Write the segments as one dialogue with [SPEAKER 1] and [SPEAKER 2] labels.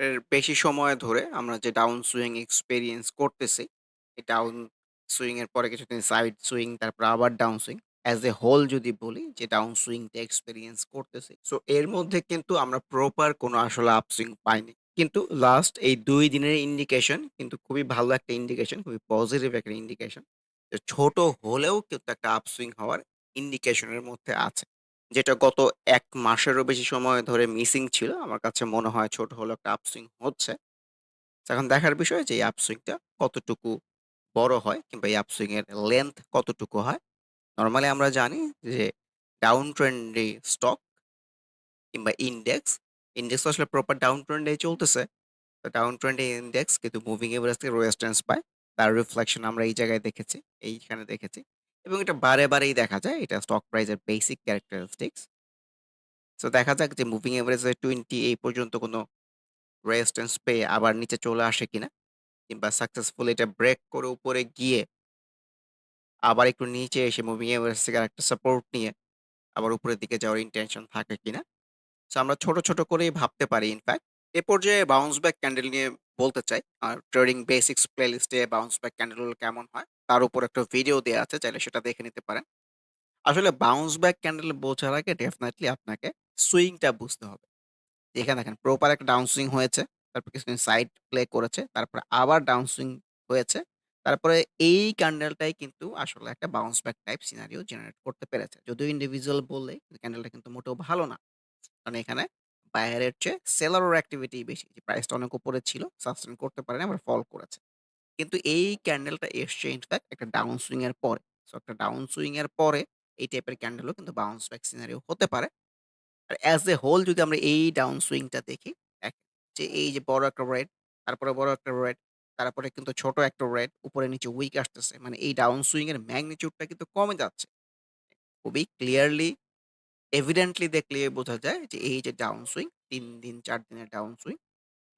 [SPEAKER 1] এর বেশি সময় ধরে আমরা যে ডাউন সুইং এক্সপেরিয়েন্স করতেছি, এই ডাউন সুইং এর পরে কিছুদিন সাইড সুইং তারপর আবার down swing. As a whole যদি বলি যে ডাউন সুইংটা এক্সপেরিয়েন্স করতেছি। সো এর মধ্যে কিন্তু আমরা প্রপার কোনো আসলে আপসুইং পাইনি। কিন্তু লাস্ট এই ২ দিনের ইন্ডিকেশন কিন্তু খুবই ভালো একটা ইন্ডিকেশন, খুবই পজিটিভ একটা ইন্ডিকেশন। যে ছোট হলেও কিন্তু একটা আপসুইং হওয়ার ইন্ডিকেশন এর মধ্যে আছে। যেটা গত ১ মাসেরও বেশি সময় ধরে মিসিং ছিল। আমার কাছে মনে হয় ছোট হলেও একটা আপসুইং হচ্ছে। এখন দেখার বিষয় যে এই আপসুইংটা কতটুকু বড় হয় কিংবা এই আপসুইং এর লেংথ কতটুকু হয়। নরমালি আমরা জানি যে ডাউন ট্রেন্ডি স্টক কিংবা ইন্ডেক্স, ইন্ডেক্স আসলে প্রপার ডাউন ট্রেন্ডেই চলতেছে। তো ডাউন ট্রেন্ডে ইন্ডেক্স কিন্তু মুভিং এভারেজ থেকে রেজিস্ট্যান্স পায়। তার রিফ্লেকশন আমরা এই জায়গায় দেখেছি, এইখানে দেখেছি। এবং এটা বারে, বারেই দেখা যায়। এটা স্টক প্রাইস এর বেসিক ক্যারেক্টারিস্টিক্স। সো দেখা যাক যে মুভিং এভারেজ 20 এই পর্যন্ত কোনো রেজিস্ট্যান্স পেয়ে আবার নিচে চলে আসে কিনা? কিংবা সাকসেসফুল এটা ব্রেক করে উপরে গিয়ে আবার একটু নিচে এসে মুভিং এভারেজ থেকে আরেকটা সাপোর্ট নিয়ে আবার উপরের দিকে যাওয়ার ইনটেনশন থাকে কিনা? সো আমরা ছোট, ছোট করেই ভাবতে পারি ইনফ্যাক্ট। এ পর্যায়ে বাউন্স ব্যাক ক্যান্ডেল নিয়ে বলতে চাই। আর ট্রেডিং বেসিক্স প্লেলিস্টে বাউন্স ব্যাক ক্যান্ডেলগুলো কেমন হয়? তার উপর একটা ভিডিও দেওয়া আছে। চাইলে সেটা দেখে নিতে পারেন। আসলে বাউন্স ব্যাক ক্যান্ডেল বোঝার আগে ডেফিনিটলি আপনাকে সুইংটা বুঝতে হবে। এখানে দেখেন প্রপার একটা ডাউন সুইং হয়েছে। তারপর কিছুদিন সাইড প্লে করেছে। তারপরে আবার ডাউন সুইং হয়েছে। তারপরে এই ক্যান্ডেলটাই কিন্তু আসলে একটা bounce back type scenario generate করতে পেরেছে। যদিও ইন্ডিভিজুয়াল বললে ক্যান্ডেলটা কিন্তু মোটেও ভালো না। কারণ এখানে বায়ারের চেয়ে সেলারের অ্যাক্টিভিটি বেশি। যে প্রাইসটা অনেক উপরে ছিল, সাস্টেইন করতে পারেনি, আবার ফল করেছে। কিন্তু এই ক্যান্ডেলটা এসছে ইনফ্যাক্ট একটা ডাউন সুইং এর পরে। সো একটা ডাউন সুইং এর পরে এই টাইপের ক্যান্ডেলও কিন্তু বাউন্স ব্যাক সিনারিও হতে পারে। আর অ্যাজ এ হোল যদি আমরা এই ডাউন সুইংটা দেখি, এক যে এই যে বড় একটা রেড, তারপরে বড় একটা রেড, তারপরে কিন্তু ছোট একটা রেড, উপরে নিচে উইক আসতেছে। মানে এই ডাউন সুইং এর ম্যাগনিটিউডটা কিন্তু কমে যাচ্ছে। খুবই ক্লিয়ারলি এভিডেন্টলি দেখলে বোঝা যায় যে এই যে ডাউন সুইং ৩ দিন ৪ দিনের ডাউন সুইং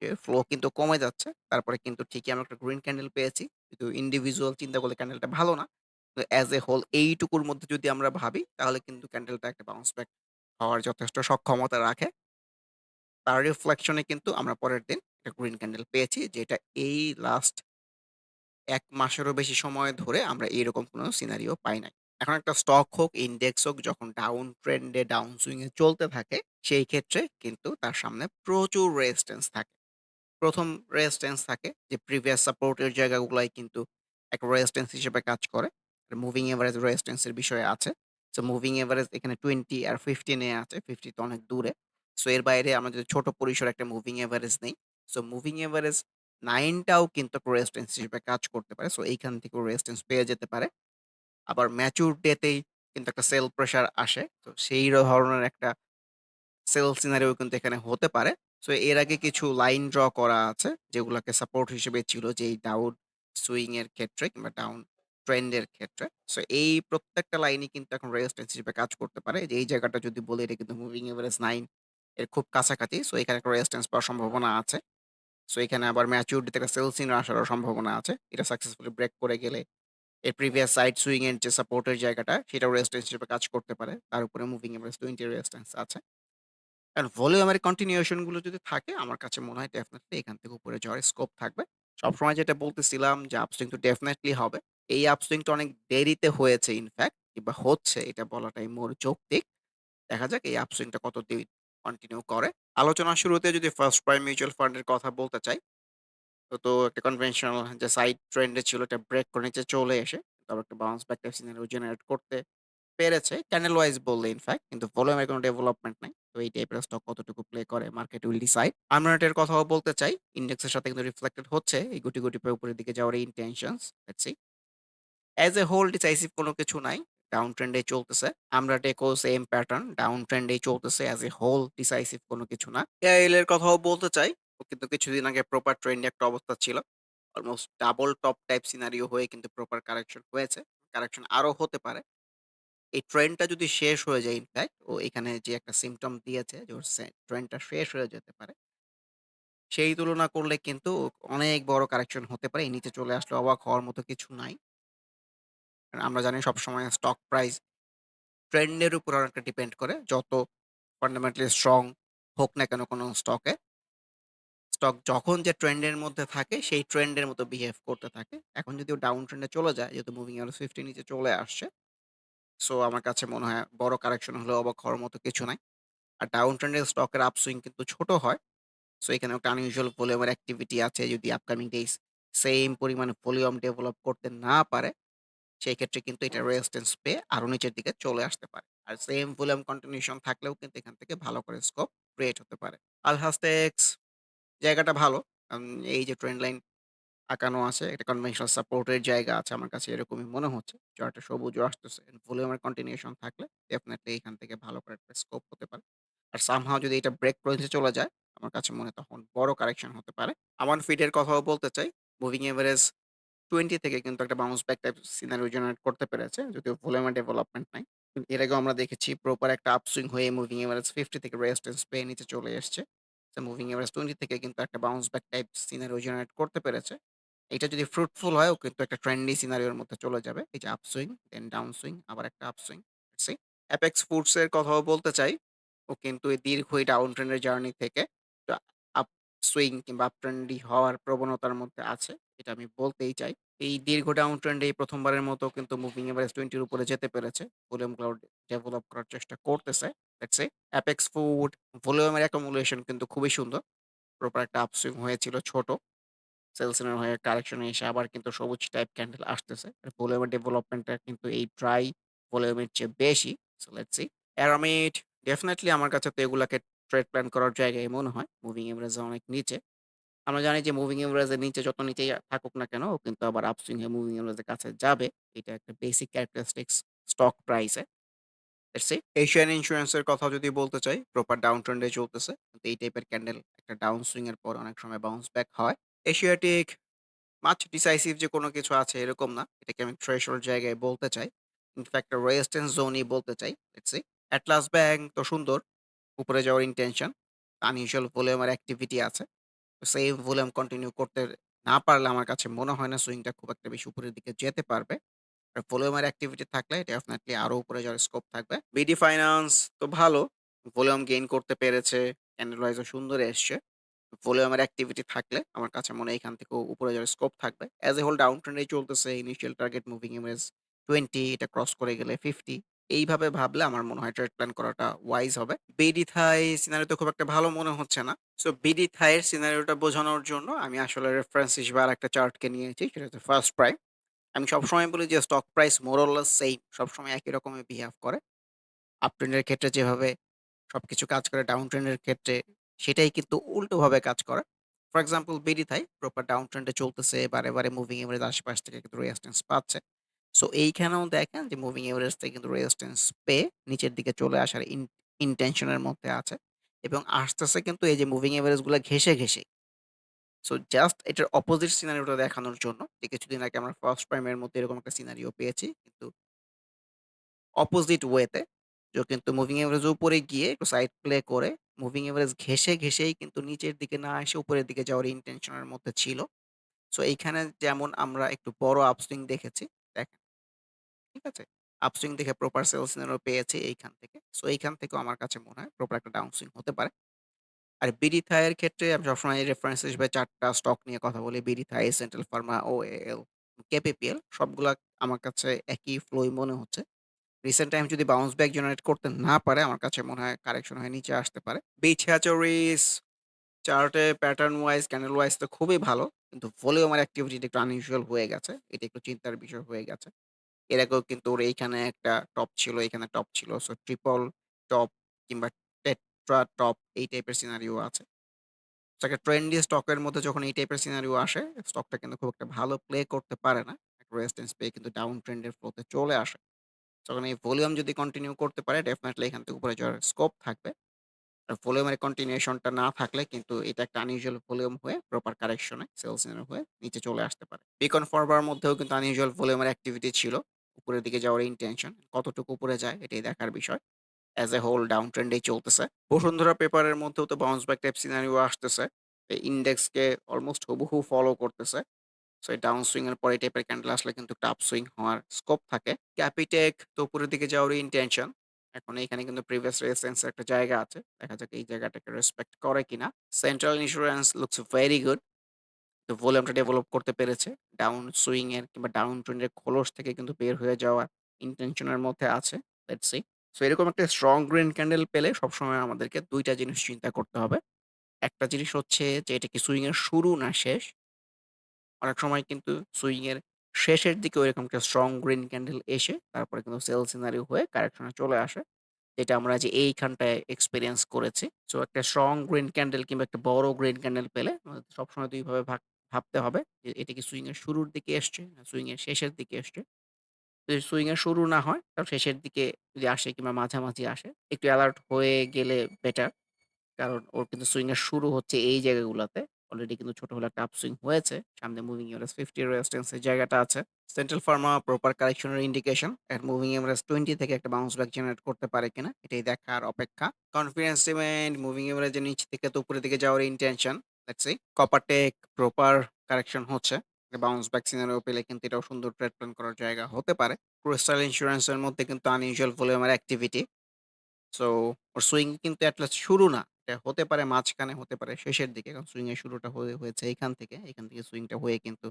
[SPEAKER 1] এর ফ্লো কিন্তু কমে যাচ্ছে। তারপরে কিন্তু ঠিকই আমরা একটা গ্রিন ক্যান্ডেল পেয়েছি। কিন্তু ইন্ডিভিজুয়াল চিন্তা করলে ক্যান্ডেলটা ভালো না। তো অ্যাজ এ হোল এইটুকুর মধ্যে যদি আমরা ভাবি, তাহলে কিন্তু ক্যান্ডেলটা একটা বাউন্স ব্যাক হওয়ার যথেষ্ট সক্ষমতা রাখে। তার রিফ্লেকশন কিন্তু আমরা পরের দিন একটা গ্রিন ক্যান্ডেল পেয়েছি, যেটা এই লাস্ট ১ মাসেরও বেশি সময় ধরে আমরা এরকম কোনো সিনারিও পাই নাই। এখন একটা স্টক হোক, ইন্ডেক্স হোক যখন ডাউন ট্রেন্ড ডাউন সুইং এ চলতে থাকে, সেই ক্ষেত্রে কিন্তু তার সামনে প্রচুর রেজিস্ট্যান্স থাকে। প্রথম রেজিস্ট্যান্স থাকে যে প্রিভিয়াস সাপোর্ট এর জায়গাগুলাই কিন্তু এক রেজিস্ট্যান্স হিসেবে কাজ করে। মুভিং এভারেজ রেজিস্ট্যান্স এর বিষয় আছে। সো মুভিং এভারেজ এখানে 20 আর 15 এ আছে। 50 তো অনেক দূরে। সো এর বাইরে আমরা যদি ছোট পরিসরে একটা মুভিং এভারেজ নেই। সো মুভিং এভারেজ 9 টাও কিন্তু রেজিস্ট্যান্স হিসেবে কাজ করতে পারে। সো এইখান থেকেও রেজিস্ট্যান্স পেয়ে যেতে পারে। আবার ম্যাচুর ডে তেই কিন্তু একটা সেল প্রেশার আসে। তো সেই ধরনের একটা সেল সিনারিও কিন্তু এখানে হতে পারে। সো এর আগে কিছু লাইন ড্র করা আছে যেগুলাকে সাপোর্ট হিসেবে ছিল যে এই ডাউন সুইং এর ক্ষেত্রে কিংবা ডাউন ট্রেন্ড এর ক্ষেত্রে। সো এই প্রত্যেকটা লাইনই কিন্তু এখন রেজিস্ট্যান্স হিসেবে কাজ করতে পারে। যে এই জায়গাটা যদি বলি, এটা কিন্তু মুভিং এভারেজ 9 এর খুব কাছাকাছি। সো এখানে একটা রেজিস্ট্যান্স পাওয়ার সম্ভাবনা আছে। সো এখানে আবার ম্যাচুরিটিতে একটা সেল সিগন্যাল আসারও সম্ভাবনা আছে। এটা সাকসেসফুলি ব্রেক করে গেলে এর প্রিভিয়াস সাইড সুইং এর যে সাপোর্টের জায়গাটা সেটাও রেজিস্ট্যান্স হিসেবে কাজ করতে পারে। তার উপরে মুভিং এভারেজ 20 এর রেজিস্ট্যান্স আছে। কারণ ভলিউমের কন্টিনিউশনগুলো যদি থাকে আমার কাছে মনে হয় ডেফিনিটলি এখান থেকে উপরে যাওয়ার স্কোপ থাকবে। সবসময় যেটা বলতেছিলাম যে আপসুইং তো ডেফিনিটলি হবে। এই আপসুইংটা অনেক দেরিতে হয়েছে ইনফ্যাক্ট কিংবা হচ্ছে এটা বলাটাই মোর যৌক্তিক। দেখা যাক এই আপসুইংটা কতদিন কন্টিনিউ করে। আলোচনার শুরুতে যদি ফার্স্ট প্রাইম মিউচুয়াল ফান্ডের কথা বলতে চাই, তো, একটা কনভেনশনাল যে সাইড ট্রেন্ডে ছিল এটা ব্রেক করে নিচে চলে এসে তারপর একটা bounce back type scenario generate করতে পেরেছে। ক্যান্ডেল ওয়াইজ বললে ইনফ্যাক্ট কিন্তু ভলিউমের কোনো ডেভেলপমেন্ট নাই। তো এই টাইপের স্টক কতটুকু প্লে করে মার্কেট উইল ডিসাইড। আমরা এটার কথাও বলতে চাই। ইন্ডেক্সের সাথে কিন্তু রিফ্লেক্টেড হচ্ছে এই গুটি, গুটি উপরের দিকে যাওয়ার intentions. Let's see. As a whole decisive কোনো কিছু নাই। ডাউন ট্রেন্ড চলতেছে। আমরা টেকও সেম প্যাটার্ন ডাউন ট্রেন্ড চলতেছে অ্যাজ এ হোল ডিসাইসিভ কোনো কিছু না। এআইএল এর কথাও বলতে চাই। কিন্তু কিছুদিন আগে প্রপার ট্রেন্ডে একটা অবস্থা ছিল। Almost double top type scenario হয়ে কিন্তু প্রপার কারেকশন হয়েছে। কারেকশন আরও হতে পারে। এই ট্রেন্ডটা যদি শেষ হয়ে যায় ইনফ্যাক্ট ও এখানে যে একটা সিম্পটম দিয়েছে যে ওর শেষ হয়ে যেতে পারে। সেই তুলনা করলে কিন্তু অনেক বড় কারেকশন হতে পারে। নিচে চলে আসলে অবাক হওয়ার মতো কিছু নাই। আমরা জানি সবসময় স্টক প্রাইস ট্রেন্ড এর উপর অনেকটা ডিপেন্ড করে। যত ফান্ডামেন্টালি স্ট্রং হোক না কেন কোনো স্টকে, স্টক যখন যে ট্রেন্ড এর মধ্যে থাকে সেই ট্রেন্ড এর মতো বিহেভ করতে থাকে। এখন যদি ও ডাউন ট্রেন্ডে চলে যায় যেহেতু মুভিং এভারেজ 50 নিচে চলে আসছে। সো আমার কাছে মনে হয় বড় কারেকশন হলেও অবাক হওয়ার মতো কিছু নাই। আর ডাউন ট্রেন্ড এর স্টকের আপসুইং কিন্তু ছোট হয়। সো এখানে একটা আনইউজুয়াল ভলিউমের অ্যাক্টিভিটি আছে যদি আপকামিং ডেইজ সেম পরিমাণে ভলিউম ডেভেলপ করতে না পারে, সেই ক্ষেত্রে কিন্তু এটা রেজিস্ট্যান্স পেয়ে আরও নিচের দিকে চলে আসতে পারে। আর সেম ভলিউম কন্টিনিউশন থাকলেও কিন্তু এখান থেকে ভালো করে স্কোপ ক্রিয়েট হতে পারে। আলহাসটেক্স জায়গাটা ভালো। এই যে ট্রেন লাইন আঁকানো আছে একটা কনভেনশনাল সাপোর্ট এর জায়গা আছে আমার কাছে এরকমই মনে হচ্ছে। চার্টে সবুজও আসতেছে। ভলিউমের কন্টিনিউশন থাকলে ডেফিনিটলি এখান থেকে ভালো করে একটা স্কোপ হতে পারে। আর সামহাউ যদি এটা ব্রেক নিচে চলে যায়, আমার কাছে মনে তখন বড় কারেকশন হতে পারে। আমার ফিডের কথাও বলতে চাই। মুভিং এভারেজ 20 থেকে কিন্তু একটা bounce back type scenario generate করতে পেরেছে। যদিও ভলিউমের ডেভেলপমেন্ট নাই। কিন্তু এর আগেও আমরা দেখেছি প্রপার একটা আপসুইং হয়ে মুভিং এভারেজ 50 থেকে রেজিস্ট্যান্স পেয়ে নিচে চলে এসছে। মুভিং এভারেজ 20 থেকে কিন্তু একটা bounce back type scenario generate করতে পেরেছে। এটা যদি ফ্রুটফুল হয় ও কিন্তু একটা ট্রেন্ডি সিনারিওর মধ্যে চলে যাবে। এই যে আপসুইং, দেন ডাউন সুইং, আবার একটা upswing. Let's see. Apex Foods এর কথাও বলতে চাই। ও কিন্তু এই দীর্ঘ এই ডাউন ট্রেন্ড এর জার্নি থেকে আপ সুইং কিংবা আপ ট্রেন্ডি হওয়ার প্রবণতার মধ্যে আছে। এটা আমি বলতেই চাই। এই দীর্ঘ ডাউন ট্রেন্ড এই প্রথমবারের মতো কিন্তু মুভিং এভারেজ 20 এর উপরে যেতে পেরেছে। ভলিউম ক্লাউড ডেভেলপ করার চেষ্টা করতেছে। Let's see. অ্যাপেক্স ফুড ভলিউমের অ্যাকুমুলেশন কিন্তু খুবই সুন্দর। প্রপার একটা আপসুইং হয়েছিল ছোট। সেলসিনের হয়ে কারেকশনে এসে আবার কিন্তু সবুজ টাইপ ক্যান্ডেল আসতেছে। ভলিউমের ডেভেলপমেন্টটা কিন্তু এই ড্রাই ভলিউমের চেয়ে বেশি। So let's see. Aramit definitely আমার কাছে তো এগুলাকে ট্রেড প্ল্যান করার জায়গায় মনে হয়। মুভিং এভারেজ অনেক নিচে। আমরা জানি যে মুভিং এভারেজ এর নিচে যত নিচেই থাকুক না কেন কিন্তু আবার আপসুইং এ মুভিং এভারেজ এর কাছে যাবে। এটা একটা basic characteristics stock price. Let's see. Asian insurance এর কথা যদি বলতে চাই, প্রপার ডাউন ট্রেন্ড চলতেছে। কিন্তু এই টাইপের ক্যান্ডেল একটা ডাউন সুইং এর পর অনেক সময় বাউন্স ব্যাক হয়। এশিয়াটিক মাচ ডিসাইসিভ যে কোনো কিছু আছে এরকম না। এটাকে আমি থ্রেশহোল্ড জায়গায় বলতে চাই। ইনফ্যাক্ট রেজিস্ট্যান্স জোনই বলতে চাই। Let's see. অ্যাটলাস ব্যাংক তো সুন্দর। উপরে যাওয়ার ইনটেনশন। আনইউজুয়াল ভলিউমের অ্যাক্টিভিটি আছে। তো সেম ভলিউম কন্টিনিউ করতে না পারলে আমার কাছে মনে হয় না সুইংটা খুব একটা বেশি উপরের দিকে যেতে পারবে। ভলিউমের অ্যাক্টিভিটি থাকলে ডেফিনিটলি আরও উপরে যাওয়ার স্কোপ থাকবে। বিডি ফাইন্যান্স তো ভালো। ভলিউম গেইন করতে পেরেছে। ক্যান্ডেলওয়াইজও সুন্দর এসছে। ভলিউমের অ্যাক্টিভিটি থাকলে আমার কাছে মনে হয় এখান থেকেও উপরে যাওয়ার স্কোপ থাকবে। As a whole down trend চলতেছে। Initial target moving image twenty এটা ক্রস করে গেলে 50 এইভাবে ভাবলে আমার মনে হয় ট্রেড প্ল্যান করাটা ওয়াইজ হবে। বিডি থাই সিনারি সিনারিওতে খুব একটা ভালো মনে হচ্ছে না। সো বিডি থাই এর সিনারিওটা বোঝানোর জন্য আমি আসলে রেফারেন্স হিসেবে আর একটা চার্টকে নিয়েছি। সেটা হচ্ছে ফার্স্ট প্রাইম। আমি সবসময় বলি যে স্টক প্রাইস মোর সেম সবসময় একই রকমের বিহেভ করে। আপ ট্রেন্ড এর ক্ষেত্রে যেভাবে সবকিছু কাজ করে ডাউন ট্রেন্ড এর ক্ষেত্রে সেটাই কিন্তু উল্টোভাবে কাজ করে। For example BD Thai proper down ট্রেন্ডে চলতেছে। বারে, বারে মুভিং এভারেজ আশেপাশ থেকে কিন্তু রেজিস্ট্যান্স পাচ্ছে। সো এইখানেও দেখেন যে মুভিং এভারেজ থেকে কিন্তু রেজিস্ট্যান্স পেয়ে নিচের দিকে চলে আসার ইন ইনটেনশন মধ্যে আছে। এবং আসতেছে কিন্তু এই যে মুভিং এভারেজগুলা ঘেঁষে, ঘেঁষেই। সো জাস্ট এটার অপোজিট সিনারিওটা দেখানোর জন্য যে কিছুদিন আগে আমরা ফার্স্ট প্রাইম এর মধ্যে এরকম একটা সিনারিও পেয়েছি। কিন্তু অপোজিট ওয়েতে যে কিন্তু মুভিং এভারেজ উপরে গিয়ে একটু সাইড প্লে করে মুভিং এভারেজ ঘেঁষে, ঘেঁষেই কিন্তু নিচের দিকে না এসে উপরের দিকে যাওয়ার ইনটেনশন এর মধ্যে ছিল। সো এইখানে যেমন আমরা একটু বড় আপসুইং দেখেছি। দেখেন, ঠিক আছে? আপসুইং দেখে প্রপার সেল সিনারিও পেয়েছি এইখান থেকে। সো এইখান থেকেও আমার কাছে মনে হয় প্রপার একটা ডাউন সুইং হতে পারে। আর বিডি থাই এর ক্ষেত্রে আমি সবসময় রেফারেন্স হিসেবে ৪ টা স্টক নিয়ে কথা বলি। বিডি থাই, সেন্ট্রাল ফার্মা, ও ওএএল, কেপিপিএল সবগুলা আমার কাছে একই ফ্লোই মনে হচ্ছে। রিসেন্ট টাইম যদি বাউন্স ব্যাক জেনারেট করতে না পারে, আমার কাছে মনে হয় কারেকশন হয়ে নিচে আসতে পারে। বিচ হ্যাচারিস চার্টে প্যাটার্ন ওয়াইজ, ক্যান্ডেল ওয়াইজ তো খুবই ভালো। কিন্তু ভলিউম আর অ্যাক্টিভিটিটা একটু আনইউজুয়াল হয়ে গেছে। এটা একটু চিন্তার বিষয় হয়ে গেছে। এর আগেও কিন্তু ওর এইখানে একটা টপ ছিল, এখানে টপ ছিল। সো ট্রিপল টপ কিংবা টেট্রা টপ এই টাইপের সিনারিও আছে। একটা ট্রেন্ডি স্টকের মধ্যে যখন এই টাইপের সিনারিও আসে, স্টকটা কিন্তু খুব একটা ভালো প্লে করতে পারে না। রেজিস্ট্যান্স পেয়ে কিন্তু ডাউন ট্রেন্ড এর ফ্লো তে চলে আসে। যখন এই ভলিউম যদি কন্টিনিউ করতে পারে ডেফিনিটলি এখান থেকে উপরে যাওয়ার স্কোপ থাকবে। আর ভলিউমের কন্টিনিউশন টা না থাকলে কিন্তু এটা একটা আনইউজুয়াল ভলিউম হয়ে প্রপার কারেকশন এ সেল সিনারিও হয়ে নিচে চলে আসতে পারে। বিকন ফরবার মধ্যেও কিন্তু আনইউজুয়াল ভলিউমের অ্যাক্টিভিটি ছিল। উপরের দিকে যাওয়ার ইনটেনশন। কতটুকু উপরে যায় এটাই দেখার বিষয়। As a whole down trend এই চলতেছে। বসুন্ধরা পেপারের মধ্যেও তো বাউন্স ব্যাক টাইপ সিনারিও আসতেছে। ইনডেক্সকে অলমোস্ট হুবহু ফলো করতেছে। সো এই ডাউন সুইং এর পরে টাইপের ক্যান্ডেল আসলে কিন্তু একটা আপসুইং হওয়ার স্কোপ থাকে। ক্যাপিটেক তো উপরের দিকে যাওয়ারই ইনটেনশন। এখন এখানে কিন্তু প্রিভিয়াস রেজিস্ট্যান্স এর একটা জায়গা আছে। দেখা যাক এই জায়গাটাকে রেসপেক্ট করে কিনা। Central insurance looks very good. তো ভলিউমটা ডেভেলপ করতে পেরেছে। ডাউন সুইং এর কিংবা ডাউন ট্রেন্ড এর খোলস থেকে কিন্তু বের হয়ে যাওয়ার ইনটেনশন এর মধ্যে আছে। Let's see. সো এরকম একটা স্ট্রং গ্রিন ক্যান্ডেল পেলে সবসময় আমাদেরকে দুইটা জিনিস চিন্তা করতে হবে। একটা জিনিস হচ্ছে যে, এটা কি সুইং এর শুরু না শেষ? অনেক সময় কিন্তু সুইং এর শেষের দিকে ওইরকম একটা স্ট্রং গ্রিন ক্যান্ডেল এসে তারপরে কিন্তু সেল সিনারি হয়ে কারেকশন চলে আসে। যেটা আমরা যে এইখানটায় এক্সপেরিয়েন্স করেছি। সো একটা স্ট্রং গ্রিন ক্যান্ডেল কিংবা একটা বড় গ্রিন ক্যান্ডেল পেলে সবসময় ২ ভাবে ভাগ, ভাবতে হবে যে, এটা কি সুইং এর শুরুর দিকে এসছে না সুইং এর শেষের দিকে এসছে। যদি সুইং এর শুরু না হয়, তাহলে শেষের দিকে যদি আসে কিংবা মাঝামাঝি আসে, একটু অ্যালার্ট হয়ে গেলে বেটার। কারণ ওর কিন্তু সুইং এর শুরু হচ্ছে এই জায়গাগুলাতে। অলরেডি কিন্তু ছোট হলে একটা আপসুইং হয়েছে। সামনে মুভিং এভারেজ 50 এর রেজিস্ট্যান্স এর জায়গাটা আছে। সেন্ট্রাল ফার্মা প্রপার কারেকশন এর ইন্ডিকেশন এন্ড মুভিং এভারেজ 20 থেকে একটা বাউন্স ব্যাক জেনারেট করতে পারে কিনা, এটাই দেখার অপেক্ষা। কনফিডেন্স সিমেন্ট মুভিং এভারেজ এর নিচ থেকে তো উপরের দিকে যাওয়ার intention. Let's see. Coppertech proper correction হচ্ছে। বাউন্স ব্যাক সিনারিও পেলে কিন্তু এটাও সুন্দর ট্রেড প্ল্যান করার জায়গা হতে পারে। ক্রিস্টাল ইন্সুরেন্স এর মধ্যে কিন্তু আনইউজুয়াল ভলিউমের অ্যাক্টিভিটি। সো ওর সুইং কিন্তু লাস্ট শুরু না। এটা হতে পারে মাঝখানে, হতে পারে শেষের দিকে। কারণ সুইং এর শুরুটা হয়ে হয়েছে এখান থেকে। এখান থেকে সুইংটা হয়ে কিন্তু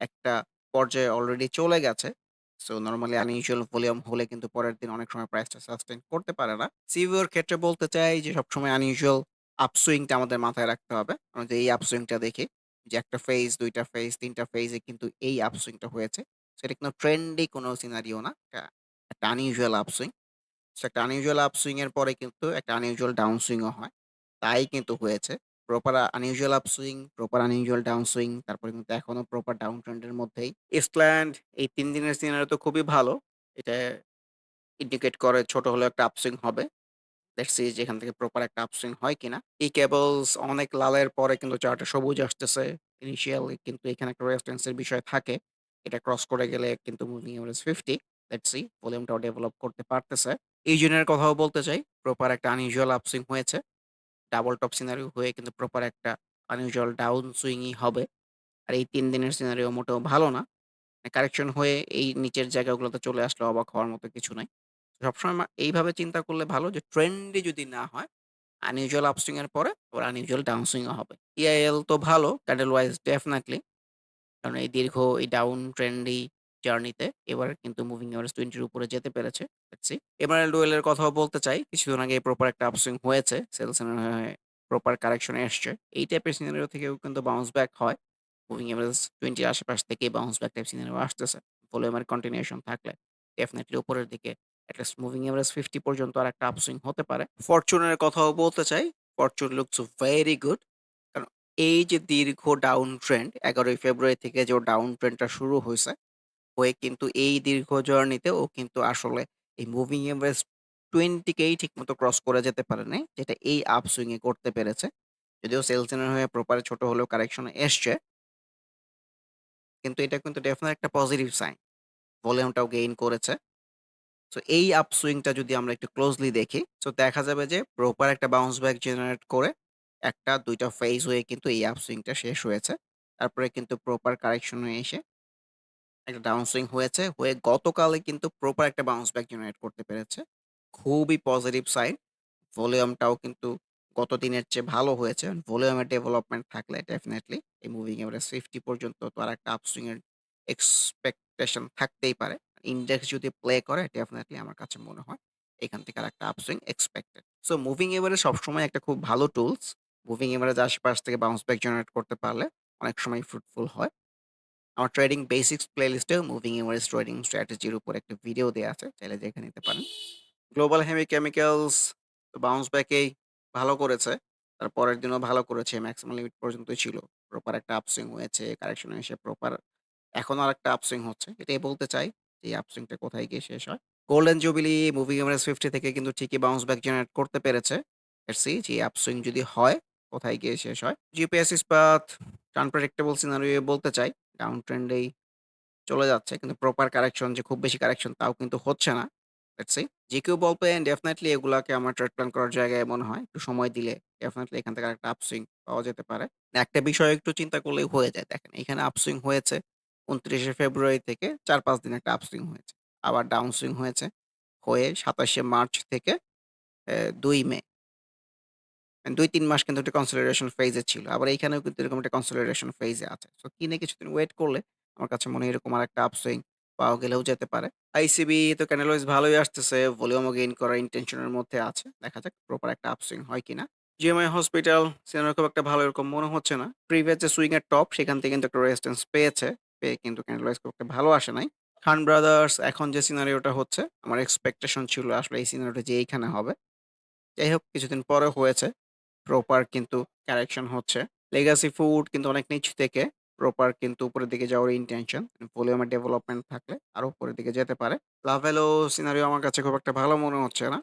[SPEAKER 1] একটা পর্যায়ে অলরেডি চলে গেছে। সো নর্মালি আনইউজুয়াল ভলিউম হলে কিন্তু পরের দিন অনেক সময় প্রাইসটা সাস্টেইন করতে পারে না। সিভিওর ক্ষেত্রে বলতে চাই যে সবসময় আনইউজুয়াল আপসুইংটা আমাদের মাথায় রাখতে হবে। আমরা যে এই আপসুইংটা দেখি যে একটা ফেজ, দুইটা ফেজ, ৩ টা ফেজে কিন্তু এই আপসুইংটা হয়েছে। সেটা কিন্তু ট্রেন্ডি কোনো সিনারিও না। একটা আনইউজুয়াল আপসুইং। সো একটা আনইউজুয়াল আপসুইং এর পরে কিন্তু একটা আনইউজুয়াল ডাউন সুইং ও হয়। তাই কিন্তু হয়েছে। Proper unusual upswing, proper unusual down swing তারপরে কিন্তু এখনও প্রপার ডাউন ট্রেন্ড এর মধ্যেই। ইস্টল্যান্ড এই তিন দিনের সিনারিও তো খুবই ভালো। এটা ইন্ডিকেট করে ছোট হলেও একটা আপসুইং হবে। লেটস সি যে এখান থেকে প্রপার একটা আপসুইং হয় কিনা। এই কেবলস অনেক লালের পরে কিন্তু চার্টে সবুজ আসতেছে। ইনিশিয়ালি কিন্তু এখানে একটা রেজিস্ট্যান্স এর বিষয় থাকে। এটা ক্রস করে গেলে কিন্তু মুভিং এভারেজ 50 লেটস সি ভলিউমটাও ডেভেলপ করতে পারতেছে। এই জনের কথাও বলতে চাই। প্রপার একটা আনইউজুয়াল আপসুইং হয়েছে। ডাবল টপ সিনারিও হয়ে কিন্তু প্রপার একটা আনইউজুয়াল ডাউন সুইংই হবে। আর এই তিন দিনের সিনারিও মোটেও ভালো না। কারেকশন হয়ে এই নিচের জায়গাগুলোতে চলে আসলে অবাক হওয়ার মতো কিছু নাই। সবসময় এইভাবে চিন্তা করলে ভালো যে ট্রেন্ডি যদি না হয়, আনইউজুয়াল আপসুইং এর পরে আবার আনইউজুয়াল ডাউন সুইং ও হবে। ইআইএল তো ভালো ক্যান্ডেল ওয়াইজ ডেফিনিটলি। কারণ এই দীর্ঘ এই ডাউন ট্রেন্ডি জার্নিতে এবার কিন্তু মুভিং এভারেজ 20 এর উপরে যেতে পেরেছে। Let's see. ওয়েল এর কথাও বলতে চাই। কিছুদিন আগে প্রপার একটা আপসুইং হয়েছে। সেলস প্রপার কারেকশন এসছে। এই টাইপের সিনারিও থেকেও কিন্তু বাউন্স ব্যাক হয়। মুভিং এভারেজ 20 এর আশেপাশ থেকেই বাউন্স ব্যাক টাইপ সিনারিও আসতেছে। ভলিউমের কন্টিনিউশন থাকলে ডেফিনিটলি উপরের দিকে লিস্ট মুভিং এভারেজ 50 পর্যন্ত আরেকটা আপসুইং হতে পারে। ফরচুনের কথাও বলতে চাই। Fortune looks very good. কারণ এই যে দীর্ঘ ডাউন ট্রেন্ড ১১ই ফেব্রুয়ারি থেকে যে ডাউন ট্রেন্ডটা শুরু হয়েছে, হয়ে কিন্তু এই দীর্ঘ জার্নিতে ও কিন্তু আসলে এই মুভিং এভারেজ 20 কেই ঠিকমতো ক্রস করে যেতে পারে নাই। যেটা এই আপসুইং এ করতে পেরেছে। যদিও সেল সিনারিও হয়ে প্রপারে ছোট হলেও কারেকশন এসছে। কিন্তু এটা কিন্তু ডেফিনিটলি একটা পজিটিভ সাইন। ভলিউমটাও গেইন করেছে। সো এই আপসুইংটা যদি আমরা একটু ক্লোজলি দেখি, সো দেখা যাবে যে প্রপার একটা বাউন্স ব্যাক জেনারেট করে একটা দুইটা ফেজ হয়ে কিন্তু এই আপসুইংটা শেষ হয়েছে। তারপরে কিন্তু প্রপার কারেকশন হয়ে এসে একটা ডাউন সুইং হয়েছে। হয়ে গতকালে কিন্তু প্রপার একটা বাউন্স ব্যাক জেনারেট করতে পেরেছে। খুবই পজিটিভ সাইন। ভলিউমটাও কিন্তু গত দিনের চেয়ে ভালো হয়েছে। ভলিউমের ডেভেলপমেন্ট থাকলে ডেফিনেটলি এই মুভিং এভারেজ 50 পর্যন্ত তো আরেকটা আপসুইং এর এক্সপেকটেশন থাকতেই পারে। ইনডেক্স যদি প্লে করে ডেফিনিটলি আমার কাছে মনে হয় এখান থেকে আরেকটা upswing expected. So moving average সবসময় একটা খুব ভালো টুলস। মুভিং এভারেজ আশেপাশ থেকে বাউন্স ব্যাক জেনারেট করতে পারলে অনেক সময় ফ্রুটফুল হয়। আমার ট্রেডিং বেসিক্স প্লেলিস্টেও মুভিং এভারেজ ট্রেডিং স্ট্র্যাটেজির উপর একটা ভিডিও দেওয়া আছে। চাইলে দেখে নিতে পারেন। গ্লোবাল হেমি কেমিক্যালস বাউন্স ব্যাকেই ভালো করেছে। তার পরের দিনও ভালো করেছে। ম্যাক্সিমাম লিমিট পর্যন্তই ছিল। প্রপার একটা আপসুইং হয়েছে। কারেকশন এসে প্রপার এখনও আরেকটা আপসুইং হচ্ছে। এটাই বলতে চাই এই আপসুইংটা কোথায় গিয়ে শেষ হয়। গোল্ডেন জুবিলি মুভিং এভারেজ 50 থেকে কিন্তু ঠিকই বাউন্স ব্যাক জেনারেট করতে পেরেছে। লেটস সি যে আপসুইং যদি হয়, কোথায় গিয়ে শেষ হয়। জিপিএস ইস্পাত আনপ্রেডিক্টেবল সিনারিও বলতে চাই। ডাউন ট্রেন্ডেই চলে যাচ্ছে। কিন্তু প্রপার কারেকশন যে খুব বেশি কারেকশন তাও কিন্তু হচ্ছে না। See. GQ ball pen definitely এগুলাকে আমার ট্রেড প্ল্যান করার জায়গায় মনে হয়। একটু সময় দিলে ডেফিনিটলি এখান থেকে আরেকটা আপসুইং পাওয়া যেতে পারে। একটা বিষয় একটু চিন্তা করলেই হয়ে যায়। দেখেন, এখানে আপসুইং হয়েছে ২৯ শে ফেব্রুয়ারি থেকে ৪-৫ দিন একটা আপসুইং হয়েছে। আবার ডাউন সুইং হয়েছে। হয়ে সাতাশে মার্চ থেকে ২ মে। ২-৩ মাস কিন্তু একটা কনসলিডেশন ফেজ ছিল। আবার এইখানেও কিন্তু এরকম একটা কনসলিডেশন ফেজ আছে। সো কিনে কিছুদিন ওয়েট করলে আমার কাছে মনে হয় এরকম আরেকটা আপসুইং পাওয়া গেলেও যেতে পারে। আইসিবি তো ক্যান্ডেলওয়াইজ ভালোই আসতেছে। ভলিউমও গেইন করার ইনটেনশন এর মধ্যে আছে। দেখা যাক প্রপার একটা আপসুইং হয় কিনা। জিএমআই হসপিটাল সিনারিও খুব একটা ভালো এরকম মনে হচ্ছে না। প্রিভিয়াস যে সুইং এর টপ সেখান থেকে কিন্তু একটা রেজিস্ট্যান্স পেয়েছে। পেয়ে কিন্তু ক্যান্ডেল ওয়াইজ খুব একটা ভালো আসে নাই। খান ব্রাদার্স, এখন যে সিনারিওটা হচ্ছে, আমার এক্সপেকটেশন ছিল আসলে এই সিনারিওটা যে এইখানে হবে। যাই হোক, কিছুদিন পরে হয়েছে। প্রপার কিন্তু কারেকশন হচ্ছে। লেগাসি ফুড কিন্তু অনেক নিচ থেকে প্রপার কিন্তু উপরের দিকে যাওয়ার ইনটেনশন। ভলিউমের ডেভেলপমেন্ট থাকলে আরও উপরের দিকে যেতে পারে। লাভেলো সিনারিও আমার কাছে খুব একটা ভালো মনে হচ্ছে না।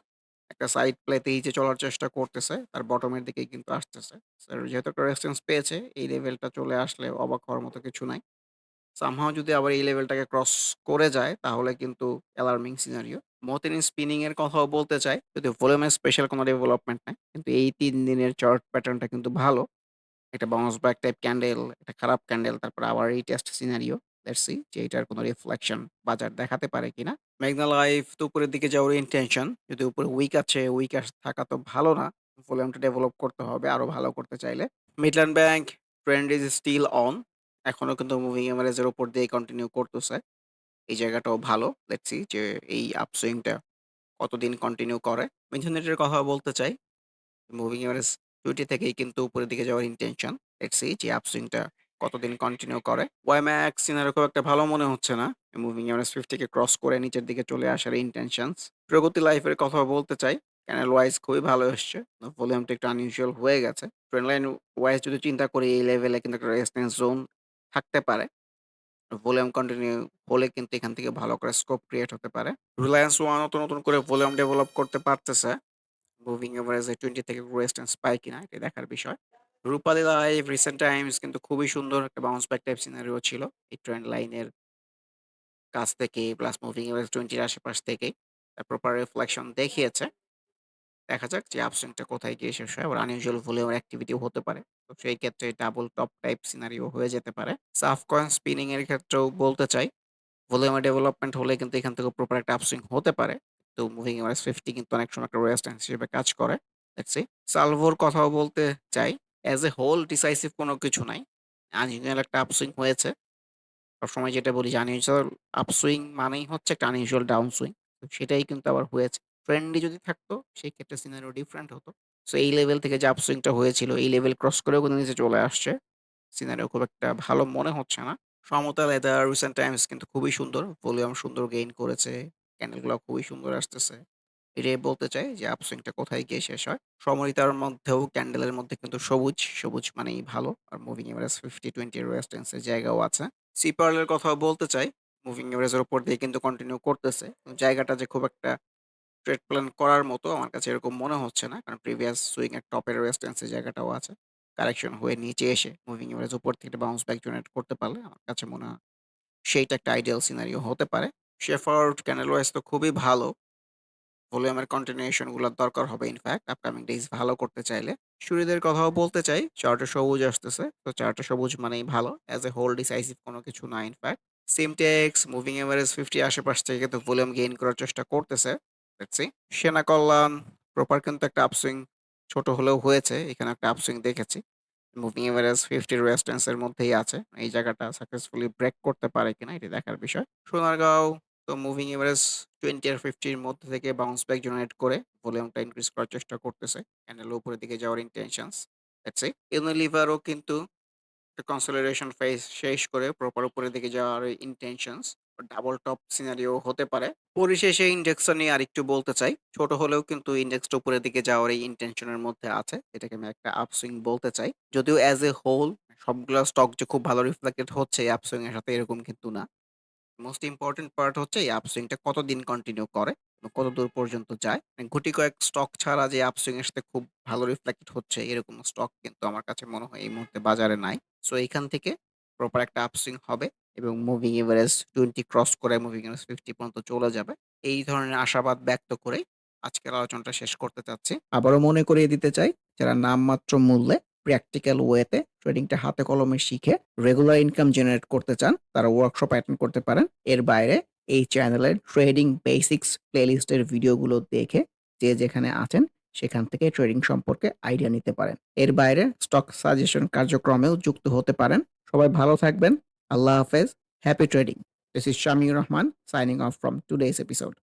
[SPEAKER 1] একটা সাইড প্লেতেই যে চলার চেষ্টা করতেছে, তার বটমের দিকেই কিন্তু আসতেছে। যেহেতু একটা রেজিস্ট্যান্স পেয়েছে, এই লেভেলটা চলে আসলে অবাক হওয়ার মতো কিছু নাই। সামহাউ যদি আবার এই লেভেলটাকে ক্রস করে যায় তাহলে কিন্তু অ্যালার্মিং সিনারিও। মতিন স্পিনিং এর কথাও বলতে চাই। যদিও ভলিউমের স্পেশাল কোনো ডেভেলপমেন্ট নাই। কিন্তু এই তিন দিনের চার্ট প্যাটার্নটা কিন্তু ভালো। একটা বাউন্স ব্যাক টাইপ ক্যান্ডেল, একটা খারাপ ক্যান্ডেল তারপর আবার এই টেস্ট সিনারিও। লেটস সি যে এটার কোনো রিফ্লেকশন বাজার দেখাতে পারে কিনা। মেঘনা লাইফ তো উপরের দিকে যাওয়ার ইনটেনশন। যদি উপরে উইক আছে, উইক থাকা তো ভালো না। ভলিউমটা ডেভেলপ করতে হবে আরও ভালো করতে চাইলে। Midland Bank trend is still on. এখনও কিন্তু মুভিং এভারেজ এর উপর দিয়েই কন্টিনিউ করতেছে। এই জায়গাটাও ভালো। লেটস সি যে এই আপসুইংটা কতদিন কন্টিনিউ করে। মিথুনেটের কথা বলতে চাই। মুভিং এভারেজ 20 থেকেই কিন্তু উপরের দিকে যাওয়ার ইনটেনশন। লেটস সি যে আপসুইংটা কতদিন কন্টিনিউ করে। ওয়াইম্যাক্স সিনারিও খুব একটা ভালো মনে হচ্ছে না। মুভিং এভারেজ 50 কে ক্রস করে নিচের দিকে চলে আসার ইনটেনশনস। প্রগতি লাইফের কথা বলতে চাই। ক্যানেল ওয়াইজ খুবই ভালো এসছে। ভলিউমটা একটু আনইউজুয়াল হয়ে গেছে। ট্রেন্ড লাইন ওয়াইজ যদি চিন্তা করি, এই লেভেলে কিন্তু একটা রেজিস্ট্যান্স জোন থাকতে পারে। ভলিউম কন্টিনিউ হলে কিন্তু এখান থেকে ভালো করে স্কোপ ক্রিয়েট হতে পারে। রিলায়েন্স ওয়ান নতুন, নতুন করে ভলিউম ডেভেলপ করতে পারতেছে। মুভিং এভারেজ এ 20 থেকে রেজিস্ট্যান্স পায় কিনা এটা দেখার বিষয়। রূপালী লাইভ রিসেন্ট টাইমস কিন্তু খুবই সুন্দর একটা বাউন্স ব্যাক টাইপ সিনারিও ছিল। এই ট্রেন্ড লাইনের কাছ থেকে প্লাস মুভিং এভারেজ 20 এর আশেপাশ থেকেই তার প্রপার রিফ্লেকশন দেখিয়েছে। দেখা যাক যে আপসুইংটা কোথায় গিয়ে শেষ হয়। আবার আনইউজুয়াল ভলিউমের অ্যাক্টিভিটিও হতে পারে। তো সেই ক্ষেত্রে ডাবল টপ টাইপ সিনারিও হয়ে যেতে পারে। সাফ কয়েন স্পিনিং এর ক্ষেত্রেও বলতে চাই। ভলিউমের ডেভেলপমেন্ট হলে কিন্তু এখান থেকে প্রপার একটা আপসুইং হতে পারে। তো মুভিং এভারেজ 50 কিন্তু অনেক সময় একটা রেজিস্ট্যান্স হিসেবে কাজ করে। সি। সালভোর কথাও বলতে চাই। অ্যাজ এ হোল ডিসাইসিভ কোনো কিছু নাই। আনইউজুয়াল একটা আপসুইং হয়েছে। সবসময় যেটা বলি যে আনইউজুয়াল আপসুইং মানেই হচ্ছে একটা আনইউজুয়াল ডাউন সুইং। সেটাই কিন্তু আবার হয়েছে। ট্রেন্ডি যদি থাকতো সেই ক্ষেত্রে সিনারিও ডিফারেন্ট হতো। সো এই লেভেল থেকে যে আপসুইংটা হয়েছিল এই লেভেল ক্রস করেও কিন্তু নিচে চলে আসছে। সিনারিও খুব একটা ভালো মনে হচ্ছে না। সমতা লেদার রিসেন্ট টাইমস কিন্তু খুবই সুন্দর। ভলিউম সুন্দর গেইন করেছে। ক্যান্ডেলগুলা খুবই সুন্দর আসতেছে। এটাই বলতে চাই যে আপসুইংটা কোথায় গিয়ে শেষ হয়। সমরিতার মধ্যেও ক্যান্ডেলের মধ্যে কিন্তু সবুজ, সবুজ মানেই ভালো। আর মুভিং এভারেজ 50-20 রেজিস্ট্যান্স এর জায়গাও আছে। সিপার্ল এর কথাও বলতে চাই। মুভিং এভারেজ এর উপর দিয়ে কিন্তু কন্টিনিউ করতেছে। জায়গাটা যে খুব একটা ট্রেড প্ল্যান করার মতো আমার কাছে এরকম মনে হচ্ছে না। কারণ প্রিভিয়াস সুইং এর টপের রেজিস্ট্যান্স এর জায়গাটাও আছে। কারেকশন হয়ে নিচে এসে মুভিং এভারেজ উপর থেকে বাউন্স ব্যাক জেনারেট করতে পারলে আমার কাছে মনে হয় সেইটা একটা আইডিয়াল সিনারিও হতে পারে। শেফার্ড, ক্যানেল ওয়াইজ তো খুবই ভালো। ভলিউমের কন্টিনিউশনগুলার দরকার হবে ইনফ্যাক্ট আপকামিং ডেজ ভালো করতে চাইলে। শুরুদের কথাও বলতে চাই, চার্টে সবুজ আসতেছে। তো চার্টে সবুজ মানেই ভালো। অ্যাজ এ হোল ডিসাইসিভ কোনো কিছু না in fact. Simtex, moving average 50 আশেপাশ থেকে তো ভলিউম গেইন করার চেষ্টা করতেছে। সি। সেনা কল্যাণ প্রপার কিন্তু একটা আপসুইং ছোট হলেও হয়েছে। এখানে একটা আপসুইং দেখেছি। মুভিং এভারেজ 50 র এর মধ্যেই আছে। এই জায়গাটা সাকসেসফুলি ব্রেক করতে পারে কিনা এটি দেখার বিষয়। সোনারগাঁও, তো মুভিং এভারেজ 20 আর 50 র মধ্যে থেকে বাউন্স ব্যাক জেনারেট করে ভলিউমটা ইনক্রিজ করার চেষ্টা করতেছে। ক্যান্ডেল উপরের দিকে যাওয়ার ইনটেনশনস। Let's C. ইউনিলিভারও কিন্তু কনসলিডেশন ফেজ শেষ করে প্রপার উপরের দিকে যাওয়ার ইনটেনশনস। ডাবল টপ সিনারিও হতে পারে। পরিশেষে ইন্ডেক্সটা নিয়ে আরেকটু বলতে চাই। ছোট হলেও কিন্তু ইন্ডেক্সটা উপরের দিকে যাওয়ার এই ইনটেনশন এর মধ্যে আছে। এটাকে আমি একটা আপসুইং বলতে চাই। যদিও অ্যাজ এ হোল সবগুলা স্টক যে খুব ভালো রিফ্লেক্টেড হচ্ছে এই আপসুইং এর সাথে এরকম কিন্তু না। মোস্ট ইম্পোর্টেন্ট পার্ট হচ্ছে এই আপসুইংটা কতদিন কন্টিনিউ করে কত দূর পর্যন্ত যায়। গুটি কয়েক স্টক ছাড়া যে আপসুইং এর সাথে খুব ভালো রিফ্লেক্টেড হচ্ছে এরকম স্টক কিন্তু আমার কাছে মনে হয় এই মুহূর্তে বাজারে নাই। সো এইখান থেকে প্রপার একটা আপসুইং হবে এবং মুভিং এভারেজ 20 ক্রস করে মুভিং এভারেজ 50 পর্যন্ত চলে যাবে। এই ধরনের আশাবাদ ব্যক্ত করেই আজকের আলোচনাটা শেষ করতে চাচ্ছি।
[SPEAKER 2] আবারও মনে করিয়ে দিতে চাই, যারা নামমাত্র মূল্যে প্র্যাকটিক্যাল ওয়েতে ট্রেডিংটা হাতে কলমে শিখে রেগুলার ইনকাম জেনারেট করতে চান, তারা ওয়ার্কশপ অ্যাটেন্ড করতে পারেন। এর বাইরে এই চ্যানেলের ট্রেডিং বেসিক্স প্লেলিস্টের ভিডিওগুলো দেখে যে যেখানে আছেন সেখান থেকে ট্রেডিং সম্পর্কে আইডিয়া নিতে পারেন। এর বাইরে স্টক সাজেশন কার্যক্রমেও যুক্ত হতে পারেন। সবাই ভালো থাকবেন। Allah Hafiz. Happy trading. This is Shamir Rahman signing off from today's episode.